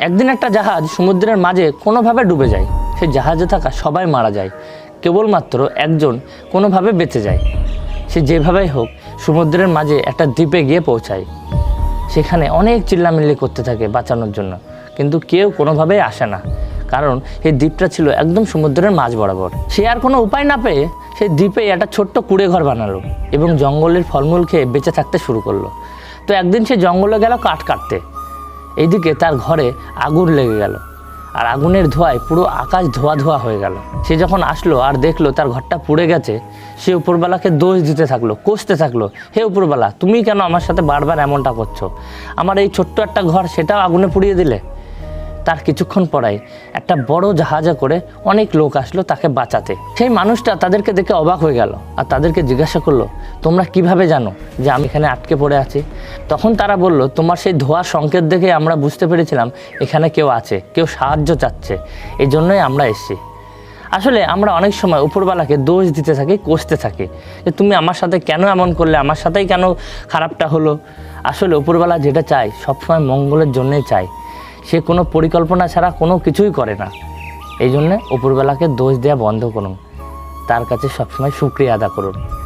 একদিন একটা জাহাজ সমুদ্রের মাঝে কোনোভাবে ডুবে যায়। সেই জাহাজে থাকা সবাই মারা যায়। কেবলমাত্র একজন কোনোভাবে বেঁচে যায়। সে যেভাবেই হোক, সমুদ্রের মাঝে একটা দ্বীপে গিয়ে পৌঁছায়। সেখানে অনেক চিল্লামিল্লি করতে থাকে বাঁচানোর জন্য। কিন্তু কেউ কোনোভাবেই আসে না। কারণ এই দ্বীপটা ছিল একদম সমুদ্রের মাঝ বরাবর। সে আর কোনো উপায় না পেয়ে সেই দ্বীপে একটা ছোট্ট কুড়ে ঘর বানালো এবং জঙ্গলের ফলমূল খেয়ে বেঁচে থাকতে শুরু করল। তো একদিন সে জঙ্গলে গেল কাঠ কাটতে। এইদিকে তার ঘরে আগুন লেগে গেল। আর আগুনের ধোঁয়ায় পুরো আকাশ ধোয়া ধোয়া হয়ে গেল। সে যখন আসলো আর দেখল তার ঘরটা পুড়ে গেছে, সে উপরবেলাকে দোষ দিতে থাকল, কষতে থাকল। হে উপরবেলা তুমি কেন আমার সাথে বারবার এমনটা করছ? আমার এই ছোট্ট একটা ঘর, সেটাও আগুনে পুড়িয়ে দিলে? তার কিছুক্ষণ পরাই একটা বড় জাহাজে করে অনেক লোক আসলো তাকে বাঁচাতে। সেই মানুষটা তাদেরকে দেখে অবাক হয়ে গেল আর তাদেরকে জিজ্ঞাসা করল, তোমরা কীভাবে জানো যে আমি এখানে আটকে পড়ে আছি? তখন তারা বলল, তোমার সেই ধোয়ার সংকেত দেখে আমরা বুঝতে পেরেছিলাম এখানে কেউ আছে, কেউ সাহায্য চাচ্ছে, এই জন্যই আমরা এসেছি। আসলে আমরা অনেক সময় উপরওয়ালাকে দোষ দিতে থাকি, কষতে থাকি, যে তুমি আমার সাথে কেন এমন করলে, আমার সাথেই কেন খারাপটা হলো? আসলে উপরওয়ালা যেটা চায় সবসময় মঙ্গলের জন্যই চায়। সে কোনো পরিকল্পনা ছাড়া কোনো কিছুই করে না। এই জন্যে উপরবেলাকে দোষ দেওয়া বন্ধ করুন। তার কাছে সবসময় সুক্রিয়া আদা করুন।